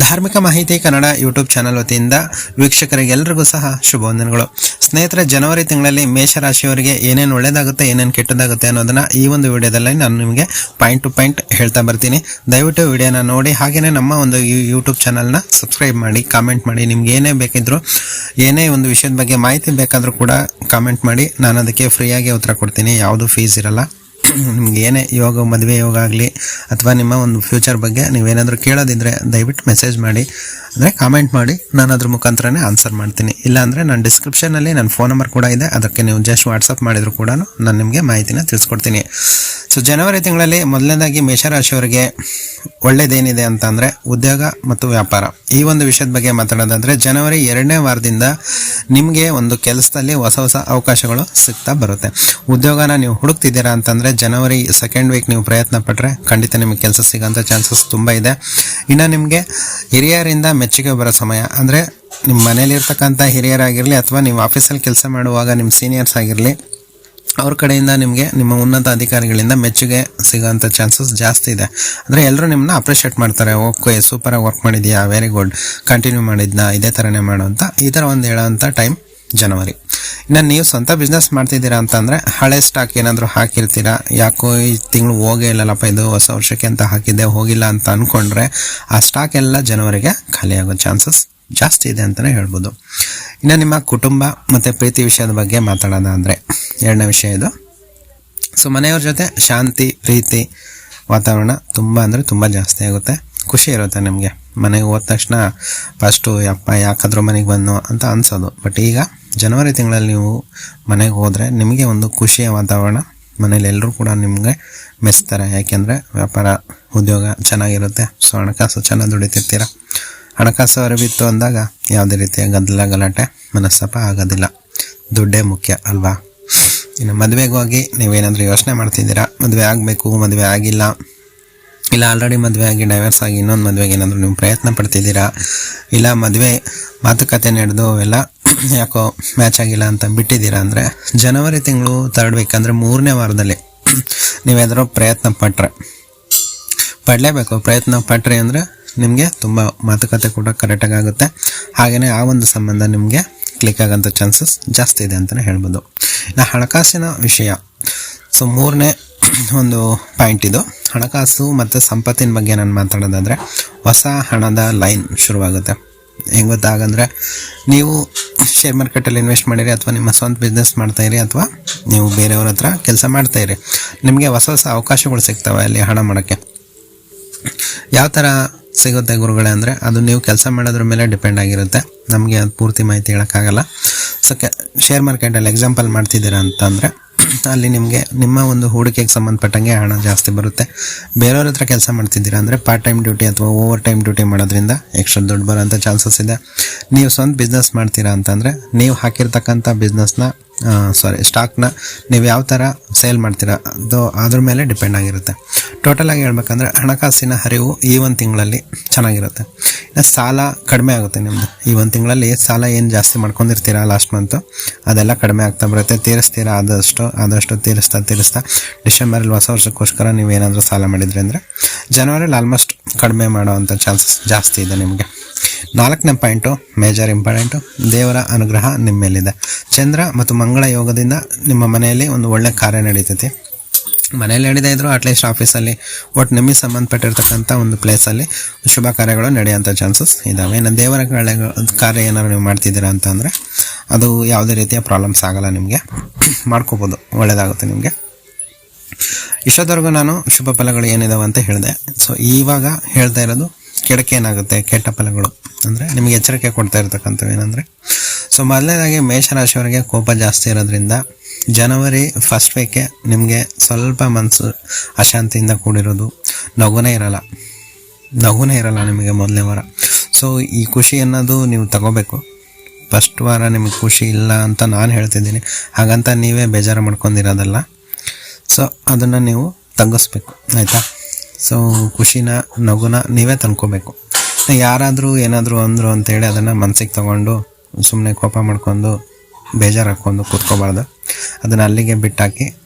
ಧಾರ್ಮಿಕ ಮಾಹಿತಿ Kannada YouTube channel ವತಿಯಿಂದ ವೀಕ್ಷಕರಿಗೆಲ್ಲರಿಗೂ ಸಹ ಶುಭವಂದನೆಗಳು. ಸ್ನೇಹಿತರೆ, ಜನವರಿ ತಿಂಗಳಲ್ಲಿ ಮೇಷರಾಶಿಯವರಿಗೆ ಏನೇನು ಒಳ್ಳೇದಾಗುತ್ತೆ, ಏನೇನು ಕೆಟ್ಟದಾಗುತ್ತೆ ಅನ್ನೋದನ್ನ ಈ ಒಂದು ವಿಡಿಯೋದಲ್ಲಿ ನಾನು ನಿಮಗೆ ಪಾಯಿಂಟ್ ಟು ಪಾಯಿಂಟ್ ಹೇಳ್ತಾ ಬರ್ತೀನಿ. ದಯವಿಟ್ಟು ವಿಡಿಯೋನ ನೋಡಿ ಹಾಗೆಯೇ ನಮ್ಮ ಒಂದು ಯೂಟ್ಯೂಬ್ ಚಾನಲ್ನ ಸಬ್ಸ್ಕ್ರೈಬ್ ಮಾಡಿ, ಕಾಮೆಂಟ್ ಮಾಡಿ, ನಿಮ್ಗೆ ಏನೇ ಬೇಕಿದ್ರು, ಏನೇ ಒಂದು ವಿಷಯದ ಬಗ್ಗೆ ಮಾಹಿತಿ ಬೇಕಾದರೂ ಕೂಡ ಕಾಮೆಂಟ್ ಮಾಡಿ ನಾನು ಅದಕ್ಕೆ ಫ್ರೀಯಾಗಿ ಉತ್ತರ ಕೊಡ್ತೀನಿ. ಯಾವುದು ಫೀಸ್ ಇರಲ್ಲ. ನಿಮ್ಗೆ ಏನೇ ಯೋಗ, ಮದುವೆ ಯೋಗ ಆಗಲಿ ಅಥವಾ ನಿಮ್ಮ ಒಂದು ಫ್ಯೂಚರ್ ಬಗ್ಗೆ ನೀವೇನಾದರೂ ಕೇಳೋದಿದ್ರೆ ದಯವಿಟ್ಟು ಮೆಸೇಜ್ ಮಾಡಿ. ಅಂದರೆ ಕಾಮೆಂಟ್ ಮಾಡಿ ನಾನು ಅದ್ರ ಮುಖಾಂತರನೇ ಆನ್ಸರ್ ಮಾಡ್ತೀನಿ. ಇಲ್ಲಾಂದರೆ ನನ್ನ ಡಿಸ್ಕ್ರಿಪ್ಷನಲ್ಲಿ ನನ್ನ ಫೋನ್ ನಂಬರ್ ಕೂಡ ಇದೆ. ಅದಕ್ಕೆ ನೀವು ಜಸ್ಟ್ ವಾಟ್ಸಪ್ ಮಾಡಿದರೂ ಕೂಡ ನಾನು ನಿಮಗೆ ಮಾಹಿತಿನ ತಿಳಿಸ್ಕೊಡ್ತೀನಿ. ಸೊ ಜನವರಿ ತಿಂಗಳಲ್ಲಿ ಮೊದಲನೇದಾಗಿ ಮೇಷರಾಶಿಯವರಿಗೆ ಒಳ್ಳೇದೇನಿದೆ ಅಂತ ಅಂದರೆ ಉದ್ಯೋಗ ಮತ್ತು ವ್ಯಾಪಾರ. ಈ ಒಂದು ವಿಷಯದ ಬಗ್ಗೆ ಮಾತಾಡೋದಾದರೆ ಜನವರಿ ಎರಡನೇ ವಾರದಿಂದ ನಿಮಗೆ ಒಂದು ಕೆಲಸದಲ್ಲಿ ಹೊಸ ಹೊಸ ಅವಕಾಶಗಳು ಸಿಗ್ತಾ ಬರುತ್ತೆ. ಉದ್ಯೋಗನ ನೀವು ಹುಡುಕ್ತಿದ್ದೀರಾ ಅಂತಂದರೆ ಜನವರಿ ಸೆಕೆಂಡ್ ವೀಕ್ ನೀವು ಪ್ರಯತ್ನ ಪಟ್ಟರೆ ಖಂಡಿತ ನಿಮಗೆ ಕೆಲಸ ಸಿಗೋಂಥ ಚಾನ್ಸಸ್ ತುಂಬ ಇದೆ. ಇನ್ನು ನಿಮಗೆ ಹಿರಿಯರಿಂದ ಮೆಚ್ಚುಗೆ ಬರೋ ಸಮಯ, ಅಂದರೆ ನಿಮ್ಮ ಮನೇಲಿರ್ತಕ್ಕಂಥ ಹಿರಿಯರಾಗಿರಲಿ ಅಥವಾ ನೀವು ಆಫೀಸಲ್ಲಿ ಕೆಲಸ ಮಾಡುವಾಗ ನಿಮ್ಮ ಸೀನಿಯರ್ಸ್ ಆಗಿರಲಿ, ಅವ್ರ ಕಡೆಯಿಂದ ನಿಮಗೆ ನಿಮ್ಮ ಉನ್ನತ ಅಧಿಕಾರಿಗಳಿಂದ ಮೆಚ್ಚುಗೆ ಸಿಗೋಂಥ ಚಾನ್ಸಸ್ ಜಾಸ್ತಿ ಇದೆ. ಅಂದರೆ ಎಲ್ಲರೂ ನಿಮ್ಮನ್ನ ಅಪ್ರಿಷಿಯೇಟ್ ಮಾಡ್ತಾರೆ. ಓಕೆ ಸೂಪರಾಗಿ ವರ್ಕ್ ಮಾಡಿದ್ಯಾ ವೆರಿ ಗುಡ್ ಕಂಟಿನ್ಯೂ ಮಾಡಿದ್ನಾ, ಇದೇ ಥರನೇ ಮಾಡು ಅಂತ ಈ ಥರ ಒಂದು ಹೇಳೋಂಥ ಟೈಮ್ ಜನವರಿ. ಇನ್ನು ನೀವು ಸ್ವಂತ ಬಿಸ್ನೆಸ್ ಮಾಡ್ತಿದ್ದೀರಾ ಅಂತಂದರೆ ಹಳೆ ಸ್ಟಾಕ್ ಏನಾದರೂ ಹಾಕಿರ್ತೀರಾ? ಯಾಕೋ ಈ ತಿಂಗಳು ಹೋಗೇ ಇಲ್ಲಲ್ಲಪ್ಪ, ಇದು ಹೊಸ ವರ್ಷಕ್ಕೆ ಅಂತ ಹಾಕಿದ್ದೆ, ಹೋಗಿಲ್ಲ ಅಂತ ಅಂದ್ಕೊಂಡ್ರೆ ಆ ಸ್ಟಾಕ್ ಎಲ್ಲ ಜನವರಿಗೆ ಖಾಲಿಯಾಗೋ ಚಾನ್ಸಸ್ ಜಾಸ್ತಿ ಇದೆ ಅಂತಲೇ ಹೇಳ್ಬೋದು. ಇನ್ನು ನಿಮ್ಮ ಕುಟುಂಬ ಮತ್ತು ಪ್ರೀತಿ ವಿಷಯದ ಬಗ್ಗೆ ಮಾತಾಡೋದಾದರೆ ಎರಡನೇ ವಿಷಯ ಇದು. ಸೊ ಮನೆಯವ್ರ ಜೊತೆ ಶಾಂತಿ, ಪ್ರೀತಿ ವಾತಾವರಣ ತುಂಬ ಅಂದರೆ ತುಂಬ ಜಾಸ್ತಿ ಆಗುತ್ತೆ. ಖುಷಿ ಇರುತ್ತೆ ನಿಮಗೆ. ಮನೆಗೆ ಹೋದ ತಕ್ಷಣ ಫಸ್ಟು ಅಪ್ಪ ಯಾಕಾದರೂ ಮನೆಗೆ ಬಂದು ಅಂತ ಅನ್ಸೋದು. ಬಟ್ ಈಗ ಜನವರಿ ತಿಂಗಳಲ್ಲಿ ನೀವು ಮನೆಗೆ ಹೋದರೆ ನಿಮಗೆ ಒಂದು ಖುಷಿಯ ವಾತಾವರಣ. ಮನೇಲಿ ಎಲ್ಲರೂ ಕೂಡ ನಿಮಗೆ ಮೆಚ್ತಾರೆ. ಯಾಕೆಂದರೆ ವ್ಯಾಪಾರ, ಉದ್ಯೋಗ ಚೆನ್ನಾಗಿರುತ್ತೆ. ಸೊ ಹಣಕಾಸು ಚೆನ್ನಾಗಿ ದುಡಿತಿರ್ತೀರ. ಹಣಕಾಸು ಅರಿವಿತ್ತು ಅಂದಾಗ ಯಾವುದೇ ರೀತಿಯ ಗದ್ದಲ, ಗಲಾಟೆ, ಮನಸ್ಸಪ್ಪ ಆಗೋದಿಲ್ಲ. ದುಡ್ಡೇ ಮುಖ್ಯ ಅಲ್ವಾ? ಇನ್ನು ಮದುವೆಗೆ ಹೋಗಿ ನೀವೇನಾದರೂ ಯೋಚನೆ ಮಾಡ್ತಿದ್ದೀರಾ? ಮದುವೆ ಆಗಬೇಕು, ಮದುವೆ ಆಗಿಲ್ಲ. ಇಲ್ಲ ಆಲ್ರೆಡಿ ಮದುವೆ ಆಗಿ ಡೈವರ್ಸ್ ಆಗಿ ಇನ್ನೊಂದು ಮದುವೆಗೆ ಏನಾದರೂ ನೀವು ಪ್ರಯತ್ನ ಪಡ್ತಿದ್ದೀರಾ? ಇಲ್ಲ, ಮದುವೆ ಮಾತುಕತೆ ನಡೆದು ಅವೆಲ್ಲ ಯಾಕೋ ಮ್ಯಾಚ್ ಆಗಿಲ್ಲ ಅಂತ ಬಿಟ್ಟಿದ್ದೀರಾ ಅಂದರೆ ಜನವರಿ ತಿಂಗಳು ತರ್ಡ್ ವೀಕ್ ಅಂದರೆ ಮೂರನೇ ವಾರದಲ್ಲಿ ನೀವೇನಾದರೂ ಪ್ರಯತ್ನ ಪಟ್ಟರೆ ಪಡಲೇಬೇಕು, ಪ್ರಯತ್ನ ಪಟ್ಟರೆ ಅಂದರೆ ನಿಮಗೆ ತುಂಬ ಮಾತುಕತೆ ಕೂಡ ಕರೆಕ್ಟಾಗಿ ಆಗುತ್ತೆ. ಹಾಗೆಯೇ ಆ ಒಂದು ಸಂಬಂಧ ನಿಮಗೆ ಕ್ಲಿಕ್ ಆಗೋಂಥ ಚಾನ್ಸಸ್ ಜಾಸ್ತಿ ಇದೆ ಅಂತಲೇ ಹೇಳ್ಬೋದು. ಇನ್ನು ಹಣಕಾಸಿನ ವಿಷಯ. ಸೊ ಮೂರನೇ ಒಂದು ಪಾಯಿಂಟ್ ಇದು. ಹಣಕಾಸು ಮತ್ತು ಸಂಪತ್ತಿನ ಬಗ್ಗೆ ನಾನು ಮಾತಾಡೋದಾದರೆ ಹೊಸ ಹಣದ ಲೈನ್ ಶುರುವಾಗುತ್ತೆ. ಹೆಂಗೆ ಗೊತ್ತಾಗಂದ್ರೆ ನೀವು ಶೇರ್ ಮಾರ್ಕೆಟಲ್ಲಿ ಇನ್ವೆಸ್ಟ್ ಮಾಡಿರಿ ಅಥವಾ ನಿಮ್ಮ ಸ್ವಂತ ಬಿಸ್ನೆಸ್ ಮಾಡ್ತಾಯಿರಿ ಅಥವಾ ನೀವು ಬೇರೆಯವ್ರ ಹತ್ರ ಕೆಲಸ ಮಾಡ್ತಾಯಿರಿ ನಿಮಗೆ ಹೊಸ ಹೊಸ ಅವಕಾಶಗಳು ಸಿಗ್ತವೆ ಅಲ್ಲಿ ಹಣ ಮಾಡೋಕ್ಕೆ. ಯಾವ ಥರ ಸಿಗುತ್ತೆ ಗುರುಗಳೇ ಅಂದರೆ ಅದು ನೀವು ಕೆಲಸ ಮಾಡೋದ್ರ ಮೇಲೆ ಡಿಪೆಂಡ್ ಆಗಿರುತ್ತೆ. ನಮಗೆ ಅದು ಪೂರ್ತಿ ಮಾಹಿತಿ ಹೇಳೋಕ್ಕಾಗಲ್ಲ. ಸೊ ಕೆ ಶೇರ್ ಮಾರ್ಕೆಟಲ್ಲಿ ಎಕ್ಸಾಂಪಲ್ ಮಾಡ್ತಿದ್ದೀರಾ ಅಂತಂದರೆ, ಅಲ್ಲಿ ನಿಮಗೆ, ನಿಮ್ಮ ಒಂದು ಹೂಡಿಕೆಗೆ ಸಂಬಂಧಪಟ್ಟಂಗೆ ಹಣ ಜಾಸ್ತಿ ಬರುತ್ತೆ. ಬೇರೆಯವ್ರ ಹತ್ರ ಕೆಲಸ ಮಾಡ್ತಿದ್ದೀರಾ ಅಂದರೆ ಪಾರ್ಟ್ ಟೈಮ್ ಡ್ಯೂಟಿ ಅಥವಾ ಓವರ್ ಟೈಮ್ ಡ್ಯೂಟಿ ಮಾಡೋದ್ರಿಂದ ಎಕ್ಸ್ಟ್ರಾ ದುಡ್ಡು ಬರೋಂಥ ಚಾನ್ಸಸ್ ಇದೆ. ನೀವು ಸ್ವಂತ ಬಿಸ್ನೆಸ್ ಮಾಡ್ತೀರಾ ಅಂತಂದರೆ, ನೀವು ಹಾಕಿರ್ತಕ್ಕಂಥ ಬಿಸ್ನೆಸ್ನ ಸಾರಿ ಸ್ಟಾಕ್ನ ನೀವು ಯಾವ ಥರ ಸೇಲ್ ಮಾಡ್ತೀರಾ ಅದು ಅದ್ರ ಮೇಲೆ ಡಿಪೆಂಡ್ ಆಗಿರುತ್ತೆ. ಟೋಟಲಾಗಿ ಹೇಳ್ಬೇಕಂದ್ರೆ ಹಣಕಾಸಿನ ಹರಿವು ಈ ಒಂದು ತಿಂಗಳಲ್ಲಿ ಚೆನ್ನಾಗಿರುತ್ತೆ. ಸಾಲ ಕಡಿಮೆ ಆಗುತ್ತೆ ನಿಮ್ಮದು ಈ ಒಂದು ತಿಂಗಳಲ್ಲಿ ಸಾಲ ಏನು ಜಾಸ್ತಿ ಮಾಡ್ಕೊಂಡಿರ್ತೀರಾ ಲಾಸ್ಟ್ ಮಂತು ಅದೆಲ್ಲ ಕಡಿಮೆ ಆಗ್ತಾ ಬರುತ್ತೆ. ತೀರಿಸ್ತೀರಾ ಆದಷ್ಟು ಆದಷ್ಟು ತೀರಿಸ್ತಾ ತೀರಿಸ್ತಾ ಡಿಸೆಂಬರಲ್ಲಿ ಹೊಸ ವರ್ಷಕ್ಕೋಸ್ಕರ ನೀವೇನಾದರೂ ಸಾಲ ಮಾಡಿದ್ರಿ ಅಂದರೆ ಜನವರಿಲಿ ಆಲ್ಮೋಸ್ಟ್ ಕಡಿಮೆ ಮಾಡೋವಂಥ ಚಾನ್ಸಸ್ ಜಾಸ್ತಿ ಇದೆ ನಿಮಗೆ. ನಾಲ್ಕನೇ ಪಾಯಿಂಟು ಮೇಜರ್ ಇಂಪಾರ್ಟೆಂಟು ದೇವರ ಅನುಗ್ರಹ ನಿಮ್ಮ ಮೇಲಿದೆ ಚಂದ್ರ ಮತ್ತು ಮಂಗಳ ಯೋಗದಿಂದ ನಿಮ್ಮ ಮನೆಯಲ್ಲಿ ಒಂದು ಒಳ್ಳೆ ಕಾರ್ಯ ನಡೀತೈತಿ. ಮನೇಲಿ ನಡೀತಾ ಇದ್ರು ಅಟ್ಲೀಸ್ಟ್ ಆಫೀಸಲ್ಲಿ ಒಟ್ಟು ನಿಮಗೆ ಸಂಬಂಧಪಟ್ಟಿರ್ತಕ್ಕಂಥ ಒಂದು ಪ್ಲೇಸಲ್ಲಿ ಶುಭ ಕಾರ್ಯಗಳು ನಡೆಯೋಂಥ ಚಾನ್ಸಸ್ ಇದ್ದಾವೆ ಇನ್ನು ದೇವರ ಕಾರ್ಯಗಳು ಕಾರ್ಯ ಏನಾದ್ರು ನೀವು ಮಾಡ್ತಿದ್ದೀರಾ ಅಂತ ಅಂದರೆ ಅದು ಯಾವುದೇ ರೀತಿಯ ಪ್ರಾಬ್ಲಮ್ಸ್ ಆಗಲ್ಲ ನಿಮಗೆ. ಮಾಡ್ಕೋಬೋದು. ಒಳ್ಳೆಯದಾಗುತ್ತೆ ನಿಮಗೆ. ಇಷ್ಟೊತ್ತವರೆಗೂ ನಾನು ಶುಭ ಫಲಗಳು ಏನಿದಾವೆ ಅಂತ ಹೇಳಿದೆ. ಸೊ ಇವಾಗ ಹೇಳ್ತಾ ಇರೋದು ಕೆಡಕೆ ಏನಾಗುತ್ತೆ, ಕೆಟ್ಟ ಫಲಗಳು? ಅಂದರೆ ನಿಮಗೆ ಎಚ್ಚರಿಕೆ ಕೊಡ್ತಾ ಇರ್ತಕ್ಕಂಥವು ಏನಂದರೆ ಸೊ ಮೊದಲನೇದಾಗಿ ಮೇಷರಾಶಿಯವರಿಗೆ ಕೋಪ ಜಾಸ್ತಿ ಇರೋದ್ರಿಂದ ಜನವರಿ ಫಸ್ಟ್ ವೀಕೆ ನಿಮಗೆ ಸ್ವಲ್ಪ ಮನಸ್ಸು ಅಶಾಂತಿಯಿಂದ ಕೂಡಿರೋದು ನಗುನೇ ಇರಲ್ಲ. ನಗುನೇ ಇರಲ್ಲ ನಿಮಗೆ ಮೊದಲನೇ ವಾರ. ಸೊ ಈ ಖುಷಿ ಅನ್ನೋದು ನೀವು ತಗೋಬೇಕು. ಫಸ್ಟ್ ವಾರ ನಿಮಗೆ ಖುಷಿ ಇಲ್ಲ ಅಂತ ನಾನು ಹೇಳ್ತಿದ್ದೀನಿ. ಹಾಗಂತ ನೀವೇ ಬೇಜಾರು ಮಾಡ್ಕೊಂಡಿರೋದಲ್ಲ. ಸೊ ಅದನ್ನು ನೀವು ತಗ್ಗಿಸ್ಬೇಕು. ಆಯಿತಾ? ಸೊ ಖುಷಿನ, ನಗುನ ನೀವೇ ತಂದ್ಕೋಬೇಕು. ಯಾರಾದರೂ ಏನಾದರೂ ಅಂದರು ಅಂತೇಳಿ ಅದನ್ನು ಮನಸ್ಸಿಗೆ ತಗೊಂಡು ಸುಮ್ಮನೆ ಕೋಪ ಮಾಡ್ಕೊಂಡು ಬೇಜಾರು ಹಾಕ್ಕೊಂಡು ಕೂತ್ಕೋಬಾರ್ದು. ಅದನ್ನು ಅಲ್ಲಿಗೆ ಬಿಟ್ಟಾಕಿ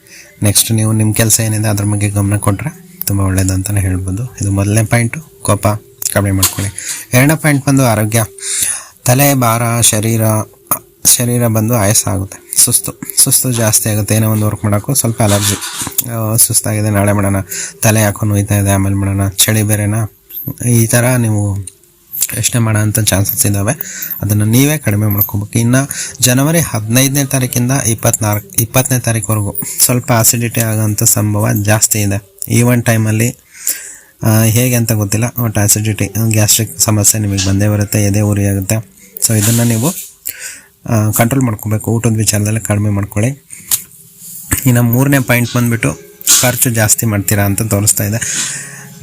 ನೆಕ್ಸ್ಟ್ ನೀವು ನಿಮ್ಮ ಕೆಲಸ ಏನಿದೆ ಅದ್ರ ಬಗ್ಗೆ ಗಮನ ಕೊಟ್ಟರೆ ತುಂಬ ಒಳ್ಳೇದು ಅಂತಲೇ ಹೇಳ್ಬೋದು. ಇದು ಮೊದಲನೇ ಪಾಯಿಂಟು ಕೋಪ ಕಡಿಮೆ ಮಾಡ್ಕೊಳ್ಳಿ. ಎರಡನೇ ಪಾಯಿಂಟ್ ಬಂದು ಆರೋಗ್ಯ. ತಲೆ, ಭಾರ, ಶರೀರ ಶರೀರ ಬಂದು ಆಯಾಸ ಆಗುತ್ತೆ. ಸುಸ್ತು. ಸುಸ್ತು ಜಾಸ್ತಿ ಆಗುತ್ತೆ. ಏನೋ ಒಂದು ವರ್ಕ್ ಮಾಡೋಕ್ಕೂ ಸ್ವಲ್ಪ ಅಲರ್ಜಿ ಸುಸ್ತಾಗಿದೆ. ನಾಳೆ ಮಾಡೋಣ. ತಲೆ ಹಾಕೊಂಡು ನೋಯ್ತಾ ಇದೆ. ಆಮೇಲೆ ಮಾಡೋಣ. ಚಳಿ ಬೇರೆನಾ? ಈ ಥರ ನೀವು ಯೋಚನೆ ಮಾಡೋಂಥ ಚಾನ್ಸಸ್ ಇದ್ದಾವೆ ಅದನ್ನು ನೀವೇ ಕಡಿಮೆ ಮಾಡ್ಕೋಬೇಕು. ಇನ್ನು ಜನವರಿ ಹದಿನೈದನೇ ತಾರೀಕಿಂದ ಇಪ್ಪತ್ನಾಲ್ಕು ಇಪ್ಪತ್ತನೇ ತಾರೀಕುವರೆಗೂ ಸ್ವಲ್ಪ ಆಸಿಡಿಟಿ ಆಗೋಂಥ ಸಂಭವ ಜಾಸ್ತಿ ಇದೆ. ಈ ಒನ್ ಟೈಮಲ್ಲಿ ಹೇಗೆ ಅಂತ ಗೊತ್ತಿಲ್ಲ ಒಟ್ಟು ಆಸಿಡಿಟಿ ಗ್ಯಾಸ್ಟ್ರಿಕ್ ಸಮಸ್ಯೆ ನಿಮಗೆ ಬಂದೇ ಬರುತ್ತೆ, ಎದೆ ಉರಿ ಆಗುತ್ತೆ. ಸೊ ಇದನ್ನು ನೀವು ಕಂಟ್ರೋಲ್ ಮಾಡ್ಕೋಬೇಕು. ಊಟದ ವಿಚಾರದಲ್ಲಿ ಕಡಿಮೆ ಮಾಡ್ಕೊಳ್ಳಿ. ಇನ್ನು ಮೂರನೇ ಪಾಯಿಂಟ್ ಬಂದುಬಿಟ್ಟು ಖರ್ಚು ಜಾಸ್ತಿ ಮಾಡ್ತೀರಾ ಅಂತ ತೋರಿಸ್ತಾ ಇದೆ.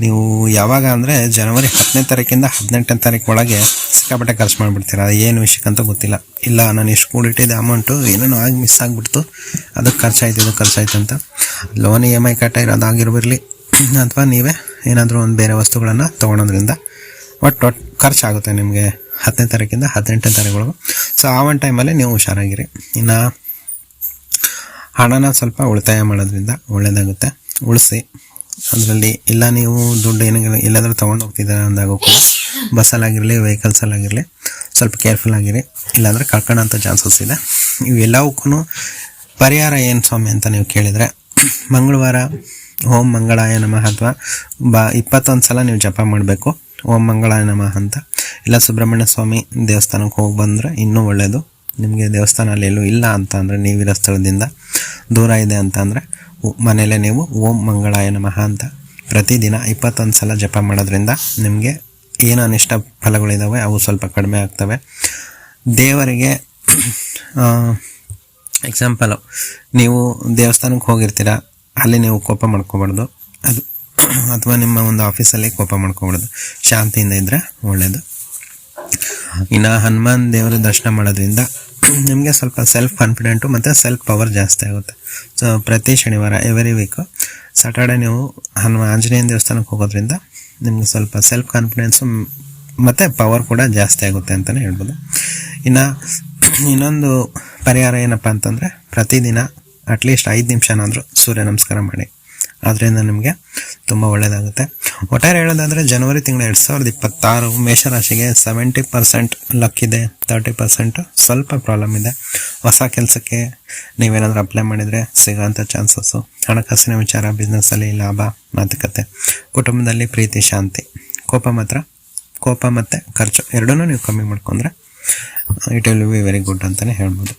ನೀವು ಯಾವಾಗ ಅಂದರೆ ಜನವರಿ ಹತ್ತನೇ ತಾರೀಕಿಂದ ಹದಿನೆಂಟನೇ ತಾರೀಕು ಒಳಗೆ ಸಿಕ್ಕಾಪಟ್ಟೆ ಖರ್ಚು ಮಾಡಿಬಿಡ್ತೀರಾ? ಅದು ಏನು ವಿಷಯಕ್ಕಂತ ಗೊತ್ತಿಲ್ಲ. ಇಲ್ಲ, ನಾನು ಎಷ್ಟು ಕೂಡಿಟ್ಟಿದ್ದೆ ಅಮೌಂಟು ಏನೇನೋ ಆಗಿ ಮಿಸ್ ಆಗಿಬಿಡ್ತು. ಅದಕ್ಕೆ ಖರ್ಚಾಯ್ತು, ಇದು ಖರ್ಚಾಯ್ತು ಅಂತ. ಲೋನ್ ಇ ಎಂ ಐ ಕಟ್ಟ ಇರೋದಾಗಿರ್ಬಿರಲಿ. ಅಥವಾ ನೀವೇ ಏನಾದರೂ ಒಂದು ಬೇರೆ ವಸ್ತುಗಳನ್ನು ತೊಗೊಳೋದ್ರಿಂದ ಒಟ್ಟು ಒಟ್ಟು ಖರ್ಚಾಗುತ್ತೆ ನಿಮಗೆ ಹತ್ತನೇ ತಾರೀಕಿಂದ ಹದಿನೆಂಟನೇ ತಾರೀಕು ಸೊ ಆ ಒಂದು ಟೈಮಲ್ಲಿ ನೀವು ಹುಷಾರಾಗಿರಿ. ಇನ್ನು ಹಣನ ಸ್ವಲ್ಪ ಉಳಿತಾಯ ಮಾಡೋದ್ರಿಂದ ಒಳ್ಳೆಯದಾಗುತ್ತೆ ಉಳಿಸಿ. ಅದರಲ್ಲಿ ಇಲ್ಲ ನೀವು ದುಡ್ಡು ಏನು ಎಲ್ಲಾದರೂ ತೊಗೊಂಡು ಹೋಗ್ತಿದ್ದಾರೆ ಅಂದಾಗೂ ಕೂಡ ಬಸ್ಸಲ್ಲಾಗಿರಲಿ, ವೆಹಿಕಲ್ಸಲ್ಲಾಗಿರಲಿ, ಸ್ವಲ್ಪ ಕೇರ್ಫುಲ್ ಆಗಿರಿ. ಇಲ್ಲಾಂದರೆ ಕಳ್ಕೊಳ್ಳೋಂಥ ಚಾನ್ಸಸ್ ಇದೆ. ಇವೆಲ್ಲವಕ್ಕೂ ಪರಿಹಾರ ಏನು ಸ್ವಾಮಿ ಅಂತ ನೀವು ಕೇಳಿದರೆ, ಮಂಗಳವಾರ ಓಂ ಮಂಗಳಾಯ ನಮಃ ಅಥವಾ ಬ ಇಪ್ಪತ್ತೊಂದು ಸಲ ನೀವು ಜಪ ಮಾಡಬೇಕು. ಓಂ ಮಂಗಳಾಯ ನಮಃ ಅಂತ. ಇಲ್ಲ ಸುಬ್ರಹ್ಮಣ್ಯ ಸ್ವಾಮಿ ದೇವಸ್ಥಾನಕ್ಕೆ ಹೋಗಿ ಬಂದರೆ ಇನ್ನೂ ಒಳ್ಳೆಯದು ನಿಮಗೆ ದೇವಸ್ಥಾನ ಅಲ್ಲಿ ಎಲ್ಲೂ ಇಲ್ಲ ಅಂತ ಅಂದರೆ ನೀವಿರೋ ಸ್ಥಳದಿಂದ ದೂರ ಇದೆ ಅಂತ ಅಂದರೆ ಮನೆಯಲ್ಲೇ ನೀವು ಓಂ ಮಂಗಳಾಯ ನಮಃ ಅಂತ ಪ್ರತಿದಿನ ಇಪ್ಪತ್ತೊಂದು ಸಲ ಜಪ ಮಾಡೋದ್ರಿಂದ ನಿಮಗೆ ಏನು ಅನಿಷ್ಟ ಫಲಗಳಿದ್ದಾವೆ ಅವು ಸ್ವಲ್ಪ ಕಡಿಮೆ ಆಗ್ತವೆ. ದೇವರಿಗೆ ಎಕ್ಸಾಂಪಲು ನೀವು ದೇವಸ್ಥಾನಕ್ಕೆ ಹೋಗಿರ್ತೀರ, ಅಲ್ಲಿ ನೀವು ಕೋಪ ಮಾಡ್ಕೋಬಾರ್ದು. ಅದು ಅಥವಾ ನಿಮ್ಮ ಒಂದು ಆಫೀಸಲ್ಲಿ ಕೋಪ ಮಾಡ್ಕೋಬಾರ್ದು. ಶಾಂತಿಯಿಂದ ಇದ್ದರೆ ಒಳ್ಳೆಯದು ಇನ್ನು ಹನುಮಾನ್ ದೇವರ ದರ್ಶನ ಮಾಡೋದ್ರಿಂದ ನಿಮಗೆ ಸ್ವಲ್ಪ ಸೆಲ್ಫ್ ಕಾನ್ಫಿಡೆಂಟು ಮತ್ತು ಸೆಲ್ಫ್ ಪವರ್ ಜಾಸ್ತಿ ಆಗುತ್ತೆ. ಸೊ ಪ್ರತಿ ಶನಿವಾರ ಎವ್ರಿ ವೀಕು ಸಾಟರ್ಡೆ ನೀವು ಹನುಮ, ಆಂಜನೇಯನ ದೇವಸ್ಥಾನಕ್ಕೆ ಹೋಗೋದ್ರಿಂದ ನಿಮಗೆ ಸ್ವಲ್ಪ ಸೆಲ್ಫ್ ಕಾನ್ಫಿಡೆನ್ಸು ಮತ್ತು ಪವರ್ ಕೂಡ ಜಾಸ್ತಿ ಆಗುತ್ತೆ ಅಂತಲೇ ಹೇಳ್ಬೋದು. ಇನ್ನು, ಇನ್ನೊಂದು ಪರಿಹಾರ ಏನಪ್ಪ ಅಂತಂದರೆ ಪ್ರತಿದಿನ ಅಟ್ಲೀಸ್ಟ್ ಐದು ನಿಮಿಷನಾದರೂ ಸೂರ್ಯ ನಮಸ್ಕಾರ ಮಾಡಿ. ಅದರಿಂದ ನಿಮಗೆ ತುಂಬ ಒಳ್ಳೆಯದಾಗುತ್ತೆ ಒಟ್ಟಾರೆ ಹೇಳೋದಾದರೆ ಜನವರಿ ತಿಂಗಳ ಎರಡು ಸಾವಿರದ ಇಪ್ಪತ್ತಾರು ಮೇಷರಾಶಿಗೆ ಸೆವೆಂಟಿ ಪರ್ಸೆಂಟ್ ಲಕ್ ಇದೆ ತರ್ಟಿ ಪರ್ಸೆಂಟ್ ಸ್ವಲ್ಪ ಪ್ರಾಬ್ಲಮ್ ಇದೆ. ಹೊಸ ಕೆಲಸಕ್ಕೆ ನೀವೇನಾದರೂ ಅಪ್ಲೈ ಮಾಡಿದರೆ ಸಿಗೋಂಥ ಚಾನ್ಸಸ್ಸು ಹಣಕಾಸಿನ ವಿಚಾರ ಬಿಸ್ನೆಸ್ಸಲ್ಲಿ ಲಾಭ, ಮಾತುಕತೆ, ಕುಟುಂಬದಲ್ಲಿ ಪ್ರೀತಿ, ಶಾಂತಿ, ಕೋಪ ಮಾತ್ರ. ಕೋಪ ಮತ್ತು ಖರ್ಚು ಎರಡನ್ನೂ ನೀವು ಕಮ್ಮಿ ಮಾಡ್ಕೊಂಡ್ರೆ it will be very good ಅಂತಲೇ ಹೇಳ್ಬೋದು.